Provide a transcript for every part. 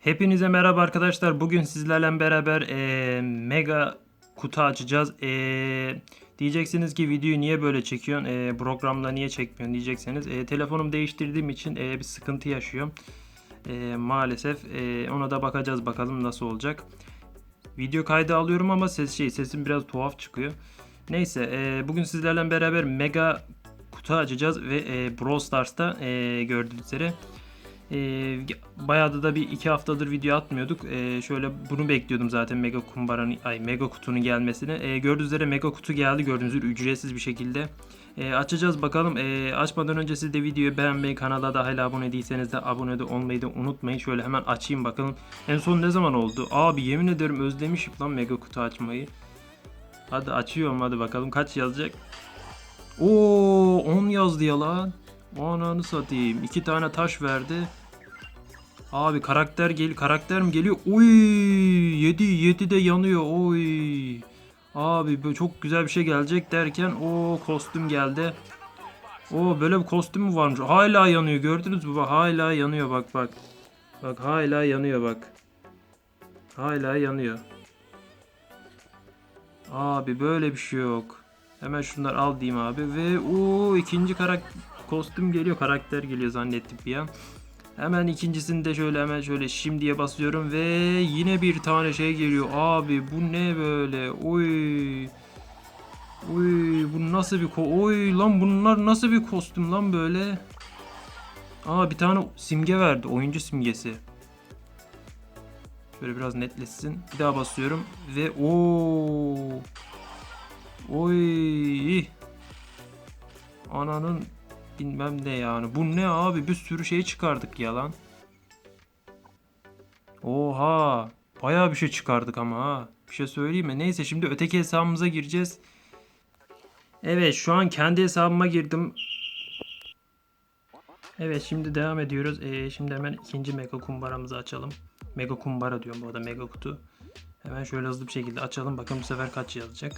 Hepinize merhaba arkadaşlar. Bugün sizlerle beraber eee, mega kutu açacağız. Eee, diyeceksiniz ki videoyu niye böyle çekiyorsun? Eee, programla niye çekmiyorsun diyeceksiniz. Eee, telefonumu değiştirdiğim için eee, bir sıkıntı yaşıyorum. Eee, maalesef eee, ona da bakacağız bakalım nasıl olacak. Video kaydı alıyorum ama ses şey sesim biraz tuhaf çıkıyor. Neyse eee, bugün sizlerle beraber mega kutu açacağız ve eee Brawl Stars'ta eee, gördüğünüz üzere ee, bayağı da bir iki haftadır video atmıyorduk. Ee, şöyle bunu bekliyordum zaten mega kumbaranın ay mega kutunun gelmesini. Ee, gördüğünüz üzere mega kutu geldi. Gördüğünüz üzere ücretsiz bir şekilde. Ee, açacağız bakalım. Ee, açmadan önce siz de videoyu beğenmeyi, kanala da hala abone değilseniz de abone de olmayı da unutmayın. Şöyle hemen açayım bakalım. En son ne zaman oldu? Abi yemin ederim özlemişim lan mega kutu açmayı. Hadi açıyorum hadi bakalım kaç yazacak. Oo 10 yazdı ya lan. Ananı satayım. İki tane taş verdi. Abi karakter gel karakter mi geliyor? Oy 7 7 de yanıyor. Oy. Abi böyle çok güzel bir şey gelecek derken o kostüm geldi. O böyle bir kostüm mü varmış? Hala yanıyor. Gördünüz mü? Bak, hala yanıyor bak bak. Bak hala yanıyor bak. Hala yanıyor. Abi böyle bir şey yok. Hemen şunları al diyeyim abi ve o ikinci karakter kostüm geliyor karakter geliyor zannettim bir an. Hemen ikincisini de şöyle hemen şöyle şimdiye basıyorum ve yine bir tane şey geliyor. Abi bu ne böyle? Oy. Oy bu nasıl bir ko Oy lan bunlar nasıl bir kostüm lan böyle? Aa bir tane simge verdi. Oyuncu simgesi. Şöyle biraz netleşsin. Bir daha basıyorum ve o Oy. Ananın bilmem ne yani. Bu ne abi? Bir sürü şey çıkardık ya lan. Oha. Bayağı bir şey çıkardık ama ha. Bir şey söyleyeyim mi? Neyse şimdi öteki hesabımıza gireceğiz. Evet şu an kendi hesabıma girdim. Evet şimdi devam ediyoruz. Ee, şimdi hemen ikinci mega kumbaramızı açalım. Mega kumbara diyorum bu arada mega kutu. Hemen şöyle hızlı bir şekilde açalım. Bakın bu sefer kaç yazacak.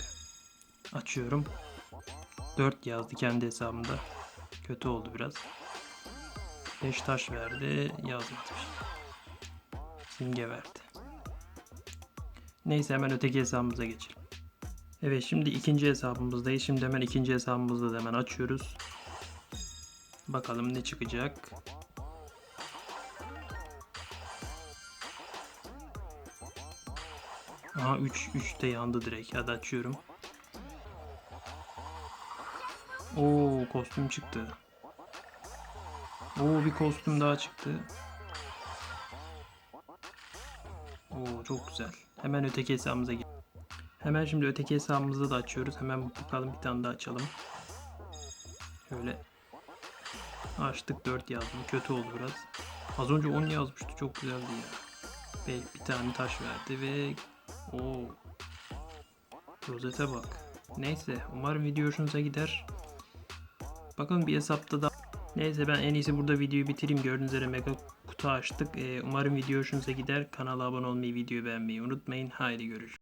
Açıyorum. 4 yazdı kendi hesabımda. Kötü oldu biraz. 5 taş verdi. Yazmadı. Simge verdi. Neyse hemen öteki hesabımıza geçelim. Evet şimdi ikinci hesabımızdayız. Şimdi hemen ikinci hesabımızda da hemen açıyoruz. Bakalım ne çıkacak. Aha 3 3 de yandı direkt. Hadi açıyorum. Oo kostüm çıktı. Oo bir kostüm daha çıktı. Oo çok güzel. Hemen öteki hesabımıza gir. Hemen şimdi öteki hesabımızı da açıyoruz. Hemen bakalım bir tane daha açalım. Şöyle açtık 4 yazdım. Kötü oldu biraz. Az önce 10 yazmıştı. Çok güzeldi ya. Ve bir tane taş verdi ve o rozete bak. Neyse umarım video hoşunuza gider. Bakın bir hesapta da Neyse ben en iyisi burada videoyu bitireyim. Gördüğünüz üzere mega kutu açtık. Ee, umarım video hoşunuza gider. Kanala abone olmayı, videoyu beğenmeyi unutmayın. Haydi görüşürüz.